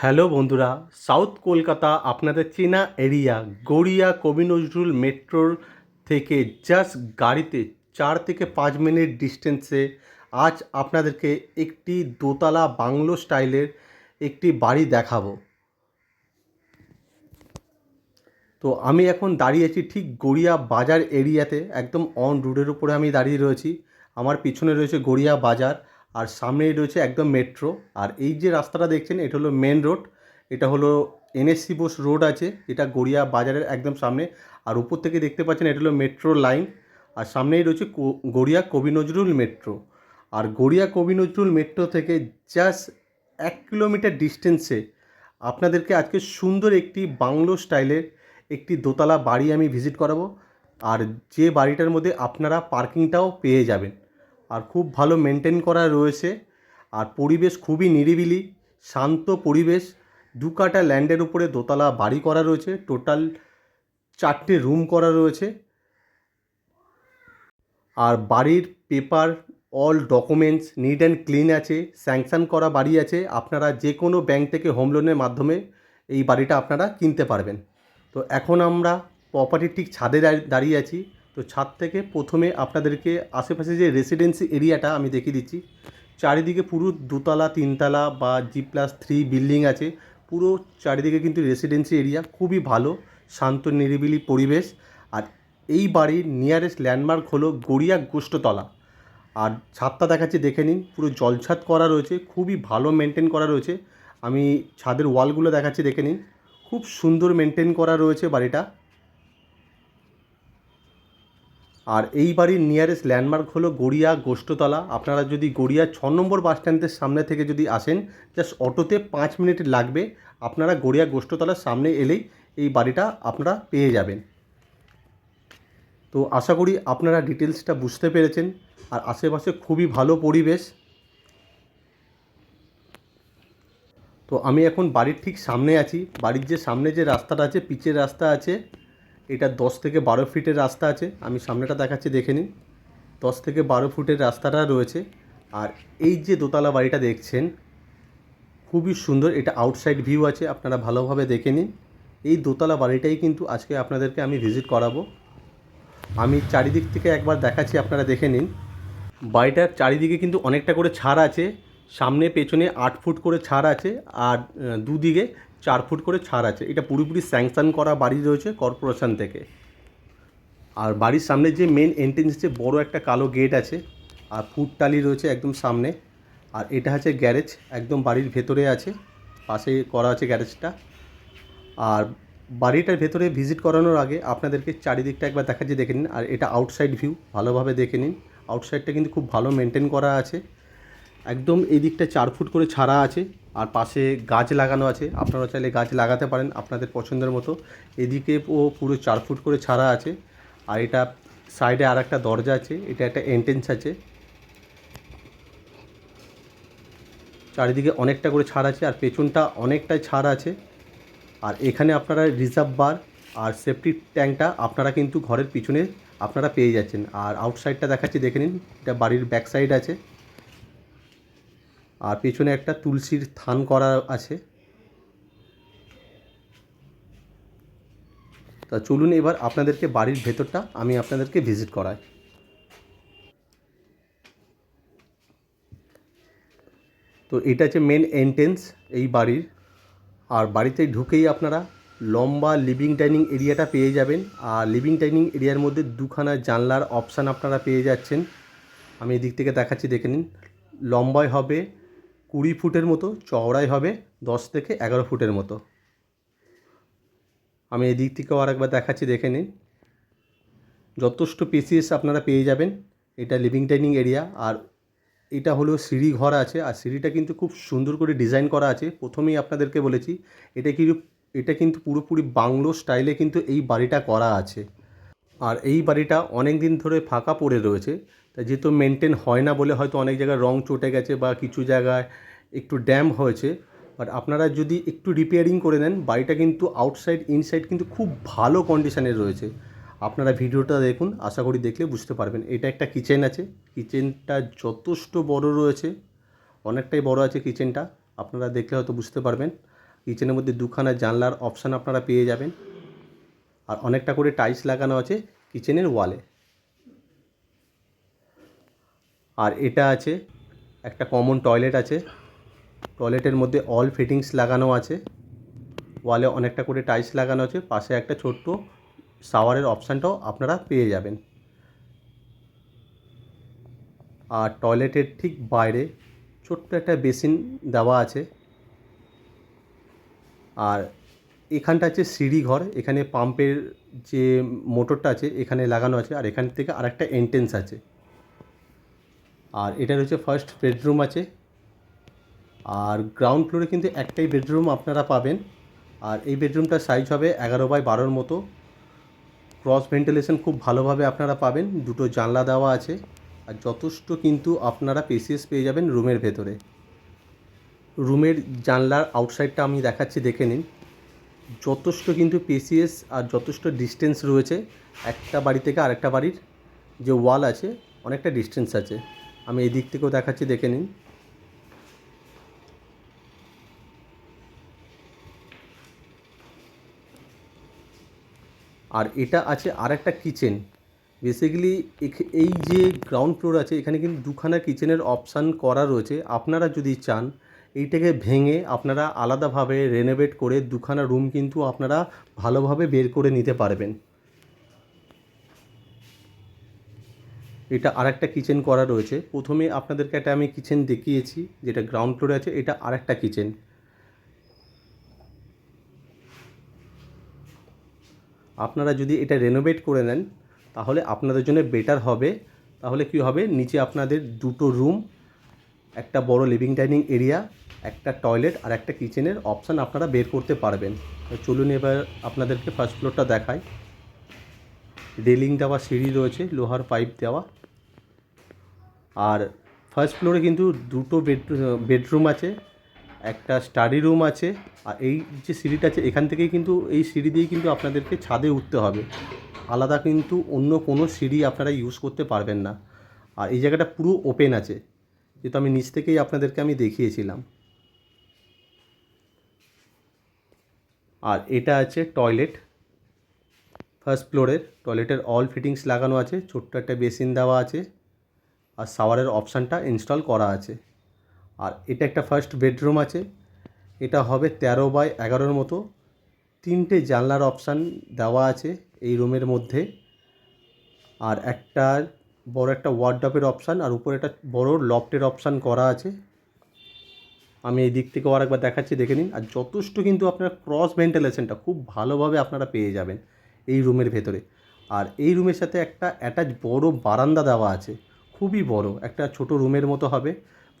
Hello বন্ধুরা, south Kolkata, আপনাদের চেনা এরিয়া, গড়িয়া কবি নজরুল মেট্রোর থেকে জাস্ট গাড়িতে চার থেকে পাঁচ মিনিট ডিস্টেন্সে আজ আপনাদেরকে একটি দোতলা বাংলো স্টাইলের একটি বাড়ি দেখাবো। তো আমি এখন দাঁড়িয়েছি ঠিক গড়িয়া বাজার এরিয়াতে, একদম অন রোডের উপরে আমি দাঁড়িয়ে রয়েছি। আমার পিছনে রয়েছে গড়িয়া বাজার। আর সামনেই রয়েছে একদম মেট্রো আর এই যে রাস্তাটা দেখছেন, এটা হলো মেন রোড এটা হলো এনএসসি বোস রোড আছে, এটা গড়িয়া বাজারের একদম সামনে, আর উপর থেকে দেখতে পাচ্ছেন এটা হলো মেট্রো লাইন আর সামনেই রয়েছে গড়িয়া কবি নজরুল মেট্রো আর গড়িয়া কবি নজরুল মেট্রো থেকে জাস্ট এক কিলোমিটার ডিস্টেন্সে আপনাদেরকে আজকে সুন্দর একটি বাংলো স্টাইলের একটি দোতলা বাড়ি আমি ভিজিট করাবো, আর যে বাড়িটার মধ্যে আপনারা পার্কিংটাও পেয়ে যাবেন। আর খুব ভালো মেনটেন করা রয়েছে। আর পরিবেশ খুবই নিরিবিলি, শান্ত পরিবেশ। দু কাটা ল্যান্ডের উপরে দোতলা বাড়ি করা রয়েছে টোটাল চারটে রুম করা রয়েছে। আর বাড়ির paper all documents neat and clean আছে স্যাংশন করা বাড়ি আছে। আপনারা যে কোনো ব্যাংক থেকে হোম লোনের মাধ্যমে এই বাড়িটা আপনারা কিনতে পারবেন। তো এখন আমরা প্রপার্টির ঠিক ছাদে দাঁড়িয়ে আছি। তো ছাদ থেকে প্রথমে আপনাদেরকে আশেপাশে যে রেসিডেন্সি এরিয়াটা আমি দেখিয়ে দিচ্ছি, চারিদিকে পুরো দোতলা, তিনতলা বা জি প্লাস থ্রি বিল্ডিং আছে। পুরো চারিদিকে কিন্তু রেসিডেন্সি এরিয়া খুবই ভালো, শান্ত, নিরিবিলি পরিবেশ। আর এই বাড়ির নিয়ারেস্ট ল্যান্ডমার্ক হলো গড়িয়া গোষ্ঠতলা। আর ছাদটা দেখাচ্ছি, দেখে নিন, পুরো জলছাদ করা রয়েছে, খুবই ভালো মেনটেন করা রয়েছে। আমি ছাদের ওয়ালগুলো দেখাচ্ছি, দেখে নিন, খুব সুন্দর মেনটেন করা রয়েছে বাড়িটা। আর এই বাড়ির নিয়ারেস্ট ল্যান্ডমার্ক হলো গড়িয়া গোষ্ঠতলা। আপনারা যদি গড়িয়া ছ নম্বর বাস স্ট্যান্ডের সামনে থেকে যদি আসেন জাস্ট অটোতে পাঁচ মিনিট লাগবে। আপনারা গড়িয়া গোষ্ঠতলার সামনে এলেই এই বাড়িটা আপনারা পেয়ে যাবেন। তো আশা করি আপনারা ডিটেলসটা বুঝতে পেরেছেন। আর আশেপাশে খুবই ভালো পরিবেশ। তো আমি এখন বাড়ির ঠিক সামনে আছি। বাড়ির যে সামনে যে রাস্তাটা আছে, পিচের রাস্তা আছে এটা দশ থেকে বারো ফিটের রাস্তা আছে। আমি সামনেটা দেখাচ্ছি, দেখে নিন। দশ থেকে বারো ফুটের রাস্তাটা রয়েছে। আর এই যে দোতলা বাড়িটা দেখছেন, খুবই সুন্দর। এটা আউটসাইড ভিউ আছে, আপনারা ভালোভাবে দেখে নিন। এই দোতলা বাড়িটাই কিন্তু আজকে আপনাদেরকে আমি ভিজিট করাবো। আমি চারিদিক থেকে একবার দেখাচ্ছি, আপনারা দেখে নিন। বাড়িটার চারিদিকে কিন্তু অনেকটা করে ছাড় আছে। সামনে, পেছনে আট ফুট করে ছাড় আছে। আর দুদিকে চার ফুট করে ছাড় আছে। এটা পুরোপুরি স্যাংশন করা বাড়ি রয়েছে কর্পোরেশন থেকে। আর বাড়ির সামনে যে মেন এন্ট্রেন্স যে বড় একটা কালো গেট আছে, আর ফুট টালি রয়েছে একদম সামনে। আর এটা হচ্ছে গ্যারেজ একদম বাড়ির ভেতরে আছে। পাশে করা আছে গ্যারেজটা আর বাড়িটার ভেতরে ভিজিট করানোর আগে আপনাদেরকে চারিদিকটা একবার দেখাচ্ছি, দেখে নিন। আর এটা আউটসাইড ভিউ ভালোভাবে দেখে নিন। আউটসাইডটা কিন্তু খুব ভালো মেনটেন করা আছে। একদম এই দিকটা চার ফুট করে ছাড়া আছে, আর পাশে গাছ লাগানো আছে। আপনারা চাইলে গাছ লাগাতে পারেন আপনাদের পছন্দের মতো। এদিকে ও পুরো চার ফুট করে ছাড়া আছে, আর এটা সাইডে আর একটা দরজা আছে, এটা একটা এন্ট্রেন্স আছে। চারিদিকে অনেকটা করে ছাড় আছে, আর পেছনটা অনেকটাই ছাড় আছে। আর এখানে আপনারা রিজার্ভ বার আর সেফটি ট্যাঙ্কটা আপনারা কিন্তু ঘরের পিছনে আপনারা পেয়ে যাচ্ছেন। আর আউটসাইডটা দেখাচ্ছি, দেখে নিন, এটা বাড়ির ব্যাক সাইড আছে। আর পেছনে একটা তুলসীর থান করা আছে। তা চলুন এবার আপনাদেরকে বাড়ির ভেতরটা আমি আপনাদেরকে ভিজিট করাই। তো এটা হচ্ছে মেন এন্ট্রেন্স এই বাড়ির। আর বাড়িতে ঢুকেই আপনারা লম্বা লিভিং ডাইনিং এরিয়াটা পেয়ে যাবেন। আর লিভিং ডাইনিং এরিয়ার মধ্যে দুখানা জানলার অপশান আপনারা পেয়ে যাচ্ছেন। আমি এদিক থেকে দেখাচ্ছি, দেখে নিন। লম্বায় হবে কুড়ি ফুটের মতো, চওড়াই হবে দশ থেকে এগারো ফুটের মতো। আমি এদিক থেকেও আর একবার দেখাচ্ছি, দেখে নিন। যথেষ্ট পিসিএস আপনারা পেয়ে যাবেন। এটা লিভিং ডাইনিং এরিয়া আর এটা হলো সিঁড়ি ঘর আছে, আর সিঁড়িটা কিন্তু খুব সুন্দর করে ডিজাইন করা আছে। প্রথমেই আপনাদেরকে বলেছি, এটা কিন্তু এটা কিন্তু পুরোপুরি বাংলো স্টাইলে কিন্তু এই বাড়িটা করা আছে। আর এই বাড়িটা অনেক দিন ধরে ফাঁকা পড়ে রয়েছে। তা যেহেতু মেনটেন হয় না বলে হয়তো অনেক জায়গায় রং চটে গেছে বা কিছু জায়গায় একটু ড্যাম হয়েছে বাট আপনারা যদি একটু রিপেয়ারিং করে নেন, বাড়িটা কিন্তু আউটসাইড ইনসাইড কিন্তু খুব ভালো কন্ডিশনে রয়েছে। আপনারা ভিডিওটা দেখুন, আশা করি দেখলে বুঝতে পারবেন। এটা একটা কিচেন আছে। কিচেনটা যথেষ্ট বড় রয়েছে। অনেকটাই বড় আছে কিচেনটা আপনারা দেখলে হয়তো বুঝতে পারবেন। কিচেনের মধ্যে দুখানা জানলার অপশান আপনারা পেয়ে যাবেন। আর অনেকটা করে টাইলস লাগানো আছে কিচেনের ওয়ালে আর এটা আছে, একটা কমন টয়লেট আছে। টয়লেটের মধ্যে অল ফিটিংস লাগানো আছে। ওয়ালে অনেকটা করে টাইলস লাগানো আছে। পাশে একটা ছোট্ট শাওয়ারের অপশানটাও আপনারা পেয়ে যাবেন। আর টয়লেটের ঠিক বাইরে ছোট্ট একটা বেসিন দেওয়া আছে। আর এখানটা আছে সিঁড়ি ঘর। এখানে পাম্পের যে মোটরটা আছে, এখানে লাগানো আছে। আর এখান থেকে আরেকটা এন্ট্রেন্স আছে। আর এটা রয়েছে ফার্স্ট বেডরুম আছে। আর গ্রাউন্ড ফ্লোরে কিন্তু একটাই বেডরুম আপনারা পাবেন। আর এই বেডরুমটার সাইজ হবে এগারো বাই বারোর মতো। ক্রস ভেন্টিলেশন খুব ভালোভাবে আপনারা পাবেন। দুটো জানলা দেওয়া আছে। আর যথেষ্ট কিন্তু আপনারা পেসিয়াস পেয়ে যাবেন রুমের ভেতরে। রুমের জানলার আউটসাইডটা আমি দেখাচ্ছি, দেখে নিন। যথেষ্ট কিন্তু পেসিয়াস আর যথেষ্ট ডিস্টেন্স রয়েছে। একটা বাড়ি থেকে আরেকটা বাড়ির যে ওয়াল আছে, অনেকটা ডিস্টেন্স আছে। আমি এই দিক থেকেও দেখাচ্ছি, দেখে নিন। আর এটা আছে আর একটা কিচেন বেসিক্যালি এই যে গ্রাউন্ড ফ্লোর আছে, এখানে কিন্তু দুখানা কিচেনের অপশান করা রয়েছে। আপনারা যদি চান, এইটাকে ভেঙে আপনারা আলাদাভাবে রেনোভেট করে দুখানা রুম কিন্তু আপনারা ভালোভাবে বের করে নিতে পারবেন। এটা আরেকটা কিচেন করা রয়েছে। প্রথমে আপনাদেরকে একটা আমি কিচেন দেখিয়েছি, যেটা গ্রাউন্ড ফ্লোরে আছে, এটা আরেকটা কিচেন আপনারা যদি এটা রেনোভেট করে নেন, তাহলে আপনাদের জন্য বেটার হবে। তাহলে কি হবে? নিচে আপনাদের দুটো রুম একটা বড় লিভিং ডাইনিং এরিয়া একটা টয়লেট আর একটা কিচেনের অপশান আপনারা বের করতে পারবেন। চলুন এবার আপনাদেরকে ফার্স্ট ফ্লোরটা দেখাই। রেলিং দেওয়া সিঁড়ি রয়েছে, লোহার পাইপ দেওয়া। আর ফার্স্ট ফ্লোরে কিন্তু দুটো বেড বেডরুম আছে, একটা স্টাডি রুম আছে, আর এই যে সিঁড়িটা আছে, এখান থেকেই কিন্তু এই সিঁড়ি দিয়েই কিন্তু আপনাদেরকে ছাদে উঠতে হবে। আলাদা কিন্তু অন্য কোনো সিঁড়ি আপনারা ইউজ করতে পারবেন না। আর এই জায়গাটা পুরো ওপেন আছে, যেহেতু আমি নিচ থেকেই আপনাদেরকে আমি দেখিয়েছিলাম। আর এটা আছে টয়লেট ফার্স্ট ফ্লোরের টয়লেটের অল ফিটিংস লাগানো আছে, ছোট্ট একটা বেসিন দেওয়া আছে। আর শাওয়ারের অপশানটা ইনস্টল করা আছে। আর এটা একটা ফার্স্ট বেডরুম আছে। এটা হবে তেরো বাই এগারোর মতো। তিনটে জানলার অপশান দেওয়া আছে এই রুমের মধ্যে। আর একটা বড় একটা ওয়ার্ড্রপের অপশান আর উপরে একটা বড় লফটের অপশান করা আছে। আমি এই দিক থেকেও আরেকবার দেখাচ্ছি, দেখে নিন। আর যথেষ্ট কিন্তু আপনার ক্রস ভেন্টিলেশনটা খুব ভালোভাবে আপনারা পেয়ে যাবেন এই রুমের ভেতরে। আর এই রুমের সাথে একটা অ্যাটাচ বড় বারান্দা দেওয়া আছে। খুবই বড়। একটা ছোট রুমের মতো হবে।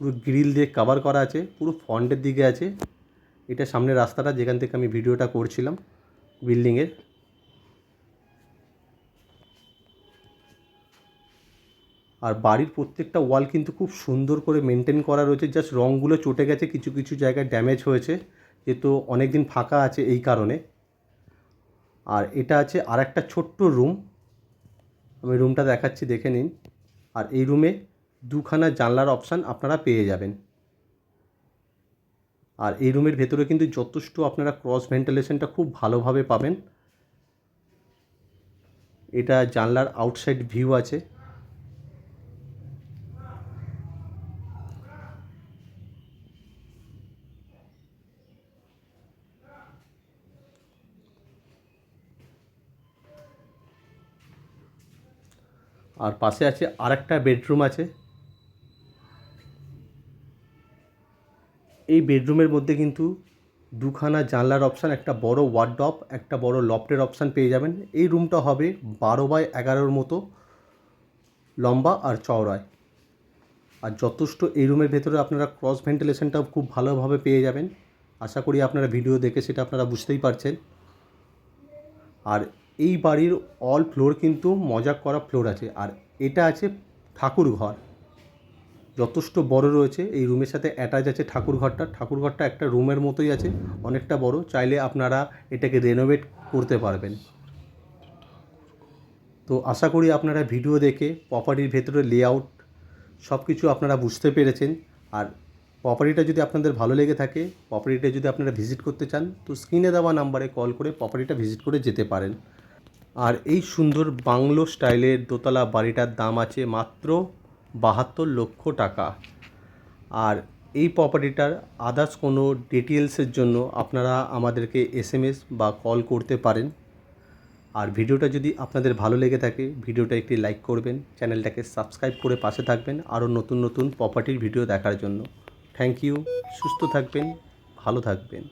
পুরো গ্রিল দিয়ে কভার করা আছে। পুরো ফ্রন্টের দিকে আছে। এটা সামনের রাস্তাটা যেখান থেকে আমি ভিডিওটা করছিলাম বিল্ডিংয়ের আর বাড়ির প্রত্যেকটা ওয়াল কিন্তু খুব সুন্দর করে মেনটেন করা রয়েছে। জাস্ট রঙগুলো চটে গেছে, কিছু কিছু জায়গায় ড্যামেজ হয়েছে। যেহেতু অনেক দিন ফাঁকা আছে এই কারণে। আর এটা আছে আর একটা ছোট্ট রুম আমি রুমটা দেখাচ্ছি, দেখে নিন। আর এই রুমে দুখানা জানলার অপশান আপনারা পেয়ে যাবেন। আর এই রুমের ভেতরে কিন্তু যথেষ্ট আপনারা ক্রস ভেন্টিলেশনটা খুব ভালোভাবে পাবেন। এটা জানলার আউটসাইড ভিউ আছে। আর পাশে আছে আরেকটা বেডরুম আছে। এই বেডরুমের মধ্যে কিন্তু দুখানা জানলার অপশান, একটা বড় ওয়ার্ড্রপ একটা বড় লফটের অপশান পেয়ে যাবেন। এই রুমটা হবে বারো বাই এগারোর মতো লম্বা আর চওড়ায়। আর যথেষ্ট এই রুমের ভেতরে আপনারা ক্রস ভেন্টিলেশনটাও খুব ভালোভাবে পেয়ে যাবেন। আশা করি আপনারা ভিডিও দেখে সেটা আপনারা বুঝতেই পারছেন। আর এই বাড়ির অল ফ্লোর কিন্তু মজা করা ফ্লোর আছে। আর এটা আছে ঠাকুর ঘর যথেষ্ট বড় রয়েছে। এই রুমের সাথে অ্যাটাচ আছে ঠাকুর ঘরটা ঠাকুর ঘরটা একটা রুমের মতোই আছে, অনেকটা বড়। চাইলে আপনারা এটাকে রেনোভেট করতে পারবেন। তো আশা করি আপনারা ভিডিও দেখে প্রপার্টির ভেতরে লেআউট সব কিছু আপনারা বুঝতে পেরেছেন। আর প্রপার্টিটা যদি আপনাদের ভালো লেগে থাকে প্রপার্টিটা যদি আপনারা ভিজিট করতে চান, তো স্ক্রিনে দেওয়া নাম্বারে কল করে প্রপার্টিটা ভিজিট করে যেতে পারেন। আর এই সুন্দর বাংলো স্টাইলের দোতলা বাড়িটার দাম আছে মাত্র বাহাত্তর লক্ষ টাকা। আর এই প্রপার্টিটার আদার্স কোনো ডিটেলসের জন্য আপনারা আমাদেরকে এসএমএস বা কল করতে পারেন। আর ভিডিওটা যদি আপনাদের ভালো লেগে থাকে, ভিডিওটা একটি লাইক করবেন, চ্যানেলটাকে সাবস্ক্রাইব করে পাশে থাকবেন আরও নতুন নতুন প্রপার্টির ভিডিও দেখার জন্য। থ্যাংক ইউ সুস্থ থাকবেন, ভালো থাকবেন।